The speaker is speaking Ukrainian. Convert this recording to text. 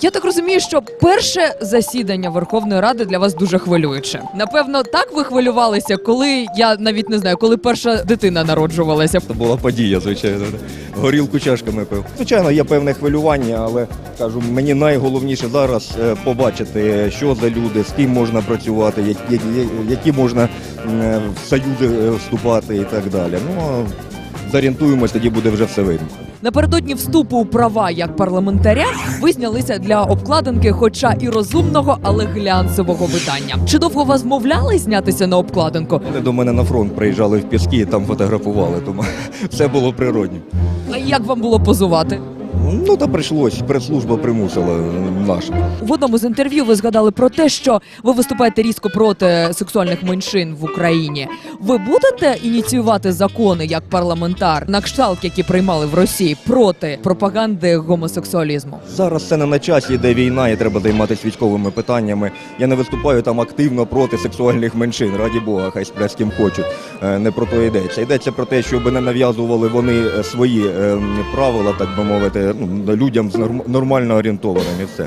Я так розумію, що перше засідання Верховної Ради для вас дуже хвилююче. Напевно, так ви хвилювалися, коли я навіть не знаю, коли перша дитина народжувалася. Це була подія, звичайно. Горілку чашками пив. Звичайно, є певне хвилювання, але кажу, мені найголовніше зараз е, побачити, що за люди, з ким можна працювати, які, які, можна м, в союзи е, вступати і так далі. Ну, зорієнтуємось, тоді буде вже все видно. Напередодні вступу у права як парламентаря ви знялися для обкладинки, хоча і розумного, але глянцевого видання. Чи довго вас мовляли знятися на обкладинку? Вони до мене на фронт приїжджали в Піски і там фотографували, тому все було природньо. А як вам було позувати? Ну та прийшлось, прес-служба примусила наша. В одному з інтерв'ю ви згадали про те, що ви виступаєте різко проти сексуальних меншин в Україні. Ви будете ініціювати закони як парламентар на кшталт, які приймали в Росії проти пропаганди гомосексуалізму? Зараз це не на часі, йде війна, і треба займатися військовими питаннями. Я не виступаю там активно проти сексуальних меншин. Раді Бога, хай сплять з ким хочуть. Е, Не про то йдеться. Йдеться про те, щоб не нав'язували вони е, свої е, правила, так би мовити, ну, людям нормально орієнтованим і все.